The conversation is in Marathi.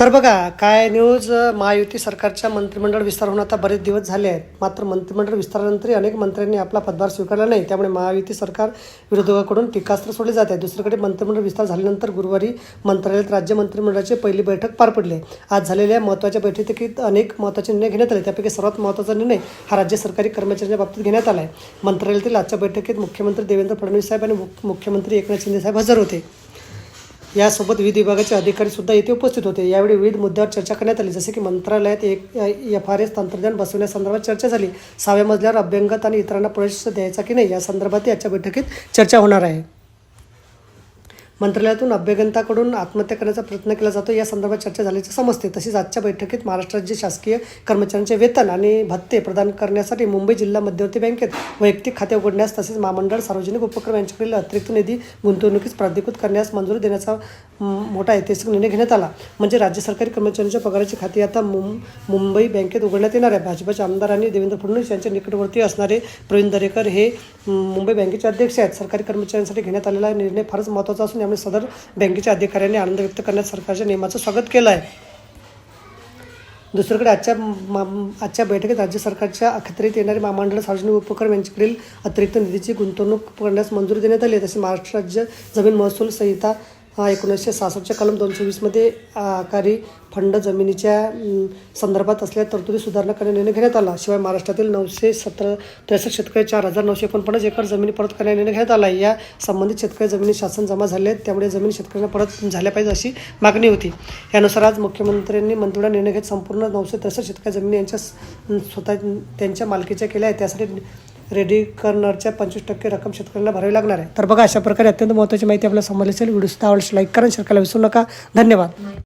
तर बघा काय न्यूज महायुती सरकारच्या मंत्रिमंडळ विस्तार होऊन आता बरेच दिवस झाले आहेत. मात्र मंत्रिमंडळ विस्तारानंतरही अनेक मंत्र्यांनी आपला पदभार स्वीकारला नाही. त्यामुळे महायुती सरकार विरोधकाकडून टीकास्त्र सोडले जात आहे. दुसरीकडे मंत्रिमंडळ विस्तार झाल्यानंतर गुरुवारी मंत्रालयात राज्य मंत्रिमंडळाची पहिली बैठक पार पडली. आज झालेल्या महत्त्वाच्या बैठकीत अनेक महत्त्वाचे निर्णय घेण्यात आले. त्यापैकी सर्वात महत्त्वाचा निर्णय हा राज्य सरकारी कर्मचाऱ्यांच्या बाबतीत घेण्यात आला आहे. मंत्रालयातील आजच्या बैठकीत मुख्यमंत्री देवेंद्र फडणवीस साहेब आणि मुख्यमंत्री एकनाथ शिंदे साहेब हजर होते. यासोबत विविध विभागाचे अधिकारी सुद्धा येथे उपस्थित होते. यावेळी विविध मुद्द्यावर चर्चा करण्यात आली. जसे की मंत्रालयात एक एफ आर एस तंत्रज्ञान बसवण्यासंदर्भात चर्चा झाली. सहाव्या मजल्यावर अभ्यंगत आणि इतरांना प्रवेश द्यायचा की नाही या संदर्भात याच्या बैठकीत चर्चा होणार आहे. मंत्रालयातून अभ्यगंताकडून आत्महत्या करण्याचा प्रयत्न केला जातो. या संदर्भात चर्चा झाल्याचे समजते. तसेच आजच्या बैठकीत महाराष्ट्र राज्य शासकीय कर्मचाऱ्यांचे वेतन आणि भत्ते प्रदान करण्यासाठी मुंबई जिल्हा मध्यवर्ती बँकेत वैयक्तिक खाते उघडण्यास तसेच महामंडळ सार्वजनिक उपक्रम यांच्याकडील अतिरिक्त निधी गुंतवणुकीस प्राधिकृत करण्यास मंजुरी देण्याचा मोठा ऐतिहासिक निर्णय घेण्यात आला. म्हणजे राज्य सरकारी कर्मचाऱ्यांच्या पगाराची खाती आता मुं मुंबई बँकेत उघडण्यात येणार आहे. भाजपाचे आमदार आणि देवेंद्र फडणवीस यांच्या निकटवर्ती असणारे प्रवीण दरेकर हे मुंबई बँकेचे अध्यक्ष आहेत. सरकारी कर्मचाऱ्यांसाठी घेण्यात आलेला निर्णय फारच महत्त्वाचा असून यामुळे सदर बँकेच्या अधिकाऱ्यांनी आनंद व्यक्त करण्यात सरकारच्या नियमाचं स्वागत केलं आहे दुसरीकडे आजच्या मा- आजच्या बैठकीत राज्य सरकारच्या अखत्यारीत येणारे महामंडळ सार्वजनिक उपक्रम यांच्याकडील अतिरिक्त निधीची गुंतवणूक करण्यास मंजुरी देण्यात आली तसेच तसे महाराष्ट्र राज्य जमीन महसूल संहिता एकोणीसशे सहासष्टच्या कलम दोनशे वीसमध्ये आकारी फंड जमिनीच्या संदर्भात असल्या तरतुदी सुधारणा करण्याचा निर्णय घेण्यात आला. शिवाय महाराष्ट्रातील नऊशे सतरा त्रेसष्ट शेतकरी चार हजार नऊशे एकोणपन्नास एकर जमिनी परत करण्याचा निर्णय घेण्यात आला. या संबंधित शेतकरी जमिनी शासन जमा झाले आहेत त्यामुळे जमिनी शेतकऱ्यांना परत झाल्या पाहिजे अशी मागणी होती. यानुसार आज मुख्यमंत्र्यांनी मंत्रिमंडळ निर्णय घेत संपूर्ण नऊशे त्रेसष्ट शेतकरी जमिनी यांच्या स्वतः त्यांच्या मालकीच्या केल्या आहेत. त्यासाठी रेडी करणारच्या पंचवीस टक्के रक्कम शेतकऱ्यांना भरावी लागणार आहे. तर बघा अशा प्रकारे अत्यंत महत्त्वाची माहिती आपल्याला समजली असेल व्हिडिओ आवडल्यास लाईक करा शेअर करायला विसरू नका. धन्यवाद.